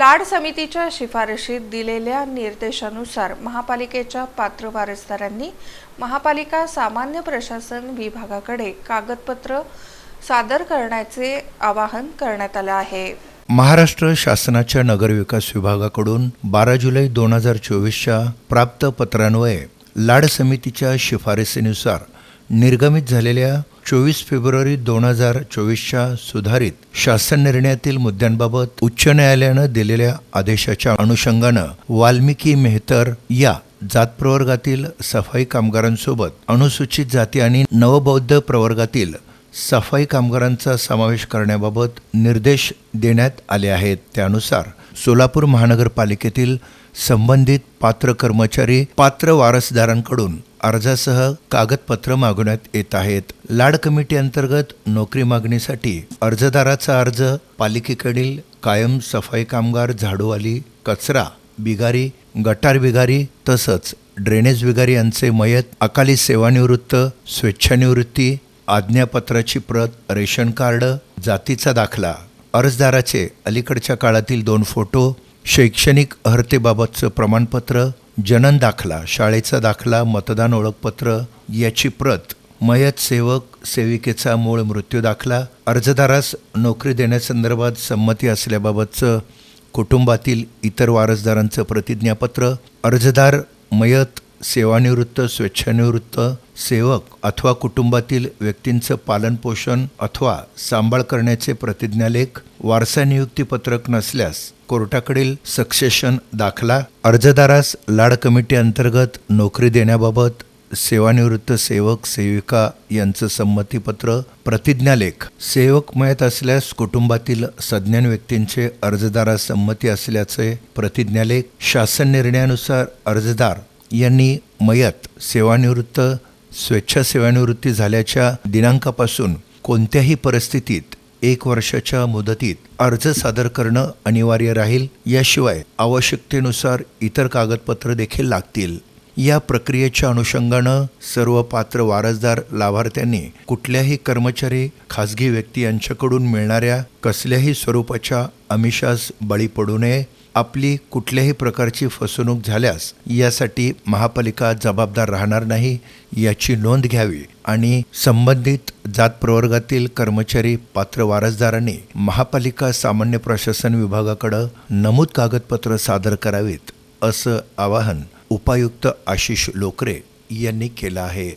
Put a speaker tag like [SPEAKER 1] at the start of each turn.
[SPEAKER 1] लाड समितीच्या शिफारशीत दिलेल्या निर्देशानुसार महापालिकेच्या पात्र वारसदारांनी महापालिका सामान्य प्रशासन विभागाकडे कागदपत्र सादर करण्याचे आवाहन करण्यात आलं आहे.
[SPEAKER 2] महाराष्ट्र शासनाच्या नगरविकास विभागाकडून बारा जुलै दोन हजार चोवीसच्या प्राप्त पत्रान्वये लाड समितीच्या शिफारसीनुसार निर्गमित झालेल्या चोवीस फेब्रुवारी दोन हजार चोवीसच्या सुधारित शासन निर्णयातील मुद्द्यांबाबत उच्च न्यायालयानं दिलेल्या आदेशाच्या अनुषंगानं वाल्मिकी मेहतर या जात प्रवर्गातील सफाई कामगारांसोबत अनुसूचित जाती आणि नवबौद्ध प्रवर्गातील सफाई कामगारांचा समावेश करण्याबाबत निर्देश देण्यात आले आहेत. त्यानुसार सोलापूर महानगरपालिकेतील संबंधित पात्र कर्मचारी पात्र वारसदारांकडून अर्जासह कागदपत्र मागवण्यात येत आहेत. लाड कमिटी अंतर्गत नोकरी मागणीसाठी अर्जदाराचा अर्ज पालिकेकडील कायम सफाई कामगार झाडूवाली कचरा बिगारी गटार बिगारी तसंच ड्रेनेज बिगारी यांचे मयत अकाली सेवानिवृत्त स्वेच्छानिवृत्ती आज्ञापत्राची प्रत रेशन कार्ड जातीचा दाखला. अर्जदाराचे अलीकडच्या काळातील दोन फोटो शैक्षणिक अर्हतेबाबतचं प्रमाणपत्र जनन दाखला शाळेचा दाखला मतदान ओळखपत्र याची प्रत मयत सेवक सेविकेचा मूळ मृत्यू दाखला अर्जदारास नोकरी देण्यासंदर्भात संमती असल्याबाबतचं कुटुंबातील इतर वारसदारांचं प्रतिज्ञापत्र अर्जदार मयत सेवानिवृत्त स्वेच्छानिवृत्त सेवक अथवा कुटुंबातील व्यक्तींचं पालनपोषण अथवा सांभाळ करण्याचे प्रतिज्ञालेख वारसा नियुक्तीपत्रक नसल्यास कोर्टाकडील सक्सेशन दाखला अर्जदारास लाड कमिटी अंतर्गत नोकरी देण्याबाबत सेवानिवृत्त सेवक सेविका यांचं संमतीपत्र प्रतिज्ञालेख सेवक मयत असल्यास कुटुंबातील सज्ञान व्यक्तींचे अर्जदारास संमती असल्याचे प्रतिज्ञालेख शासन निर्णयानुसार अर्जदार यांनी मयत सेवानिवृत्त स्वेच्छा सेवानिवृत्ती झाल्याच्या दिनांकापासून कोणत्याही परिस्थितीत एक वर्षाच्या मुदतीत अर्ज सादर करणं अनिवार्य राहील. याशिवाय आवश्यकतेनुसार इतर कागदपत्र देखील लागतील. या प्रक्रियेच्या अनुषंगानं सर्व पात्र वारसदार लाभार्थ्यांनी कुठल्याही कर्मचारी खासगी व्यक्ती यांच्याकडून मिळणाऱ्या कसल्याही स्वरूपाच्या अमिषास बळी पडू नये. आपली कुठल्याही प्रकारची फसवणूक झाल्यास यासाठी महापालिका जबाबदार राहणार नाही याची नोंद घ्यावी आणि संबंधित जात प्रवर्गातील कर्मचारी पात्र वारसदारांनी महापालिका सामान्य प्रशासन विभागाकडं नमूद कागदपत्र सादर करावीत असं आवाहन उपायुक्त आशिष लोकरे यांनी केलं आहे.